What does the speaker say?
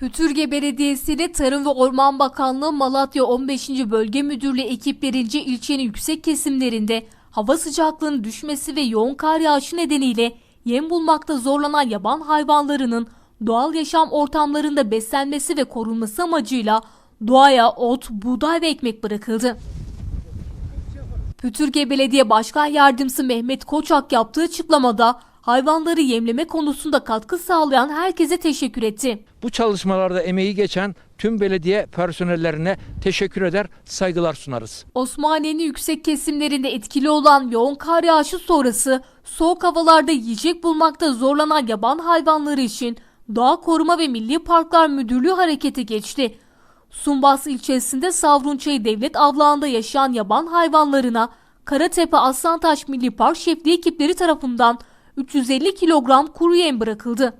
Pütürge Belediyesi ile Tarım ve Orman Bakanlığı Malatya 15. Bölge Müdürlüğü ekiplerince ilçenin yüksek kesimlerinde hava sıcaklığının düşmesi ve yoğun kar yağışı nedeniyle yem bulmakta zorlanan yaban hayvanlarının doğal yaşam ortamlarında beslenmesi ve korunması amacıyla doğaya ot, buğday ve ekmek bırakıldı. Pütürge Belediye Başkan Yardımcısı Mehmet Koçak yaptığı açıklamada hayvanları yemleme konusunda katkı sağlayan herkese teşekkür etti. Bu çalışmalarda emeği geçen tüm belediye personellerine teşekkür eder, saygılar sunarız. Osmaniye'nin yüksek kesimlerinde etkili olan yoğun kar yağışı sonrası soğuk havalarda yiyecek bulmakta zorlanan yaban hayvanları için Doğa Koruma ve Milli Parklar Müdürlüğü harekete geçti. Sumbas ilçesinde Savrunçayı Devlet Avlağı'nda yaşayan yaban hayvanlarına Karatepe Aslantaş Milli Park Şefliği ekipleri tarafından 350 kilogram kuru yem bırakıldı.